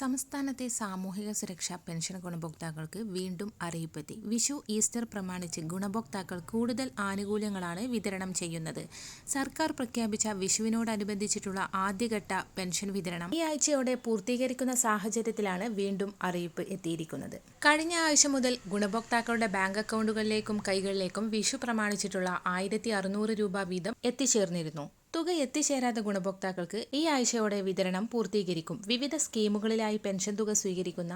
സംസ്ഥാനത്തെ സാമൂഹിക സുരക്ഷാ പെൻഷൻ ഗുണഭോക്താക്കൾക്ക് വീണ്ടും അറിയിപ്പെത്തി. വിഷു ഈസ്റ്റർ പ്രമാണിച്ച് ഗുണഭോക്താക്കൾ കൂടുതൽ ആനുകൂല്യങ്ങളാണ് വിതരണം ചെയ്യുന്നത്. സർക്കാർ പ്രഖ്യാപിച്ച വിഷുവിനോടനുബന്ധിച്ചിട്ടുള്ള ആദ്യഘട്ട പെൻഷൻ വിതരണം ഈ ആഴ്ചയോടെ പൂർത്തീകരിക്കുന്ന സാഹചര്യത്തിലാണ് വീണ്ടും അറിയിപ്പ് എത്തിയിരിക്കുന്നത്. കഴിഞ്ഞ ആഴ്ച മുതൽ ഗുണഭോക്താക്കളുടെ ബാങ്ക് അക്കൗണ്ടുകളിലേക്കും കൈകളിലേക്കും വിഷു പ്രമാണിച്ചിട്ടുള്ള ആയിരത്തി രൂപ വീതം എത്തിച്ചേർന്നിരുന്നു. തുക എത്തിച്ചേരാത്ത ഗുണഭോക്താക്കൾക്ക് ഈ ആഴ്ചയോടെ വിതരണം പൂർത്തീകരിക്കും. വിവിധ സ്കീമുകളിലായി പെൻഷൻ തുക സ്വീകരിക്കുന്ന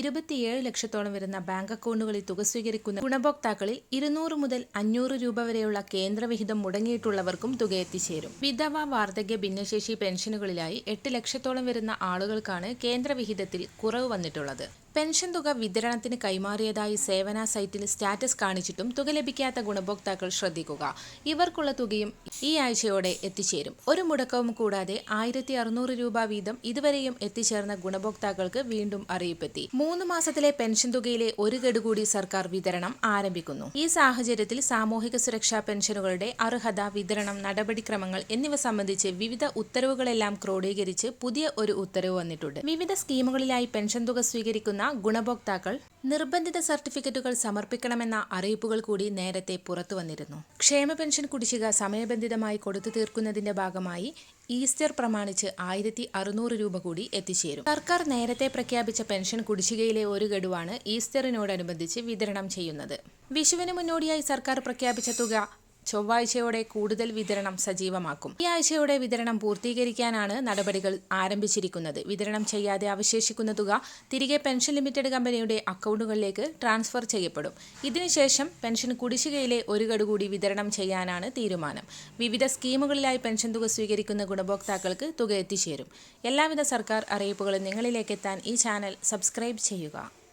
ഇരുപത്തിയേഴ് ലക്ഷത്തോളം വരുന്ന ബാങ്ക് അക്കൗണ്ടുകളിൽ തുക സ്വീകരിക്കുന്ന ഗുണഭോക്താക്കളിൽ ഇരുന്നൂറ് മുതൽ അഞ്ഞൂറ് രൂപ വരെയുള്ള കേന്ദ്രവിഹിതം മുടങ്ങിയിട്ടുള്ളവർക്കും തുക എത്തിച്ചേരും. വിധവ വാർദ്ധക്യ ഭിന്നശേഷി പെൻഷനുകളിലായി എട്ട് ലക്ഷത്തോളം വരുന്ന ആളുകൾക്കാണ് കേന്ദ്രവിഹിതത്തിൽ കുറവ് വന്നിട്ടുള്ളത്. പെൻഷൻ തുക വിതരണത്തിന് കൈമാറിയതായി സേവന സൈറ്റിൽ സ്റ്റാറ്റസ് കാണിച്ചിട്ടും തുക ലഭിക്കാത്ത ഗുണഭോക്താക്കൾ ശ്രദ്ധിക്കുക. ഇവർക്കുള്ള തുകയും ഈ ആഴ്ചയോടെ എത്തിച്ചേരും ഒരു മുടക്കവും കൂടാതെ ആയിരത്തി അറുന്നൂറ് രൂപ വീതം ഇതുവരെയും എത്തിച്ചേർന്ന ഗുണഭോക്താക്കൾക്ക് വീണ്ടും അറിയിപ്പെത്തി. മൂന്ന് മാസത്തിലെ പെൻഷൻ തുകയിലെ ഒരു ഗഡു കൂടി സർക്കാർ വിതരണം ആരംഭിക്കുന്നു. ഈ സാഹചര്യത്തിൽ സാമൂഹിക സുരക്ഷാ പെൻഷനുകളുടെ അർഹത വിതരണം നടപടിക്രമങ്ങൾ എന്നിവ സംബന്ധിച്ച് വിവിധ ഉത്തരവുകളെല്ലാം ക്രോഡീകരിച്ച് പുതിയ ഒരു ഉത്തരവ് വന്നിട്ടുണ്ട്. വിവിധ സ്കീമുകളിലായി പെൻഷൻ തുക സ്വീകരിക്കുന്ന ഗുണഭോക്താക്കൾ നിർബന്ധിത സർട്ടിഫിക്കറ്റുകൾ സമർപ്പിക്കണമെന്ന അറിയിപ്പുകൾ കൂടി നേരത്തെ പുറത്തു വന്നിരുന്നു ക്ഷേമ പെൻഷൻ കുടിശ്ശിക സമയബന്ധിതമായി കൊടുത്തു തീർക്കുന്നതിന്റെ ഭാഗമായി ഈസ്റ്റർ പ്രമാണിച്ച് ആയിരത്തി അറുന്നൂറ് രൂപ കൂടി എത്തിച്ചേരും. സർക്കാർ നേരത്തെ പ്രഖ്യാപിച്ച പെൻഷൻ കുടിശ്ശികയിലെ ഒരു ഗഡുവാണ് ഈസ്റ്ററിനോടനുബന്ധിച്ച് വിതരണം ചെയ്യുന്നത്. വിഷുവിന് മുന്നോടിയായി സർക്കാർ പ്രഖ്യാപിച്ച തുക ചൊവ്വാഴ്ചയോടെ കൂടുതൽ വിതരണം സജീവമാക്കും. ഈ ആഴ്ചയോടെ വിതരണം പൂർത്തീകരിക്കാനാണ് നടപടികൾ ആരംഭിച്ചിരിക്കുന്നത്. വിതരണം ചെയ്യാതെ അവശേഷിക്കുന്ന തുക തിരികെ പെൻഷൻ ലിമിറ്റഡ് കമ്പനിയുടെ അക്കൗണ്ടുകളിലേക്ക് ട്രാൻസ്ഫർ ചെയ്യപ്പെടും. ഇതിനുശേഷം പെൻഷൻ കുടിശ്ശികയിലെ ഒരു ഗഡു കൂടി വിതരണം ചെയ്യാനാണ് തീരുമാനം. വിവിധ സ്കീമുകളിലായി പെൻഷൻ തുക സ്വീകരിക്കുന്ന ഗുണഭോക്താക്കൾക്ക് തുക എത്തിച്ചേരും. എല്ലാവിധ സർക്കാർ അറിയിപ്പുകളും നിങ്ങളിലേക്ക് എത്താൻ ഈ ചാനൽ സബ്സ്ക്രൈബ് ചെയ്യുക.